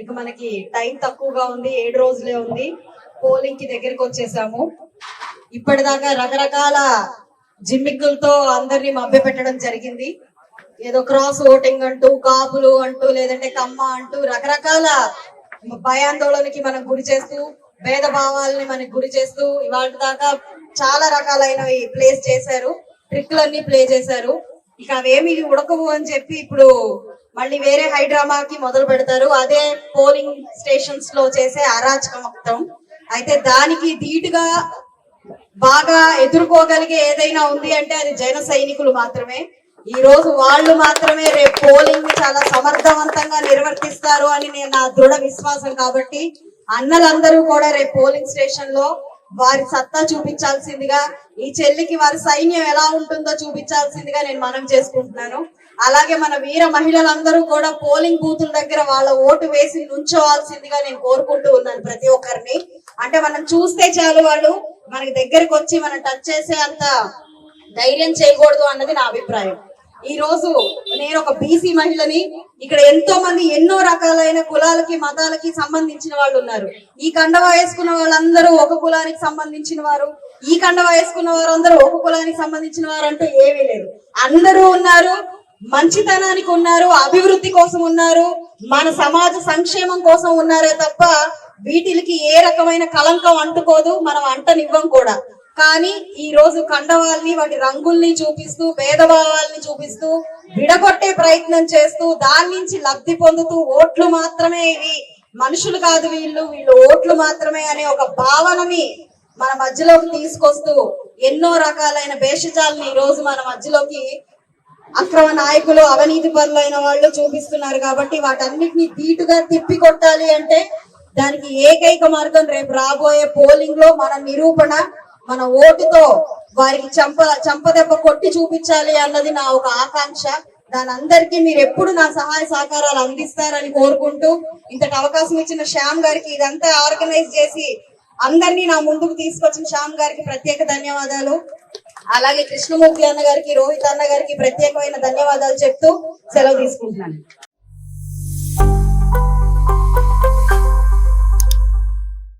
ఇక మనకి టైం తక్కువగా ఉంది ఏడు రోజులే ఉంది. పోలింగ్కి దగ్గరికి వచ్చేసాము. ఇప్పటిదాకా రకరకాల జిమ్మిక్కులతో అందరినీ మభ్య పెట్టడం జరిగింది. ఏదో క్రాస్ ఓటింగ్ అంటూ కాపులు అంటూ లేదంటే కమ్మ అంటూ రకరకాల భయాందోళనకి మనం గురి చేస్తూ భేదభావాలని మనకి గురి చేస్తూ ఇవాళ దాకా చాలా రకాలైనవి ప్లేస్ చేశారు. ట్రిక్లన్నీ ప్లే చేశారు. ఇక అవేమి ఉడకవు అని చెప్పి ఇప్పుడు మళ్ళీ వేరే హైడ్రామాకి మొదలు పెడతారు. అదే పోలింగ్ స్టేషన్స్లో చేసే అరాచక మొత్తం. అయితే దానికి ధీటుగా బాగా ఎదుర్కోగలిగే ఏదైనా ఉంది అంటే అది జన సైనికులు మాత్రమే. ఈ రోజు వాళ్ళు మాత్రమే రేపు పోలింగ్ని చాలా సమర్థవంతంగా నిర్వర్తిస్తారు అని నేను నా దృఢ విశ్వాసం కాబట్టి అన్నలందరూ కూడా రేపు పోలింగ్ స్టేషన్లో వారి సత్తా చూపించాల్సిందిగా ఈ చెల్లికి వారి సైన్యం ఎలా ఉంటుందో చూపించాల్సిందిగా నేను మనం చేసుకుంటున్నాను. అలాగే మన వీర మహిళలందరూ కూడా పోలింగ్ బూతుల దగ్గర వాళ్ళ ఓటు వేసి నుంచోవాల్సిందిగా నేను కోరుకుంటూ ఉన్నాను ప్రతి ఒక్కరిని. అంటే మనం చూస్తే చాలు వాళ్ళు మనకి దగ్గరకు వచ్చి మనం టచ్ చేసే అంత ధైర్యం చేయకూడదు అన్నది నా అభిప్రాయం. ఈ రోజు నేను ఒక బీసీ మహిళని ఇక్కడ ఎంతో మంది ఎన్నో రకాలైన కులాలకి మతాలకి సంబంధించిన వాళ్ళు ఉన్నారు. ఈ కండవా వేసుకున్న వాళ్ళందరూ ఒక కులానికి సంబంధించిన వారు. ఈ కండవా వేసుకున్న వారందరూ ఒక కులానికి సంబంధించిన వారు అంటూ ఏమీ లేదు. అందరూ ఉన్నారు మంచితనానికి ఉన్నారు అభివృద్ధి కోసం ఉన్నారు మన సమాజ సంక్షేమం కోసం ఉన్నారే తప్ప వీటికి ఏ రకమైన కలంకం అంటుకోదు మనం అంటనివ్వం కూడా. కానీ ఈ రోజు కండవాల్ని వాటి రంగుల్ని చూపిస్తూ భేదభావాల్ని చూపిస్తూ విడగొట్టే ప్రయత్నం చేస్తూ దాని నుంచి లబ్ధి పొందుతూ ఓట్లు మాత్రమే ఇవి. మనుషులు కాదు వీళ్ళు వీళ్ళు ఓట్లు మాత్రమే అనే ఒక భావనని మన మధ్యలోకి తీసుకొస్తూ ఎన్నో రకాలైన భేషజాలను ఈ రోజు మన మధ్యలోకి అక్రమ నాయకులు అవినీతి పరులైన వాళ్ళు చూపిస్తున్నారు కాబట్టి వాటన్నిటిని ధీటుగా తిప్పి కొట్టాలి అంటే దానికి ఏకైక మార్గం రేపు రాబోయే పోలింగ్లో మన నిరూపణ మన ఓటుతో వారికి చంప చంపదెబ్బ కొట్టి చూపించాలి అన్నది నా ఒక ఆకాంక్ష. దాని అందరికీ మీరు ఎప్పుడు నా సహాయ సహకారాలు అందిస్తారని కోరుకుంటూ ఇంతటి అవకాశం ఇచ్చిన శ్యామ్ గారికి ఇదంతా ఆర్గనైజ్ చేసి అందరినీ నా ముందుకు తీసుకొచ్చిన శ్యామ్ గారికి ప్రత్యేక ధన్యవాదాలు. అలాగే కృష్ణమూర్తి అన్న గారికి రోహిత్ అన్న గారికి ప్రత్యేకమైన ధన్యవాదాలు చెప్తూ సెలవు తీసుకుంటున్నాను.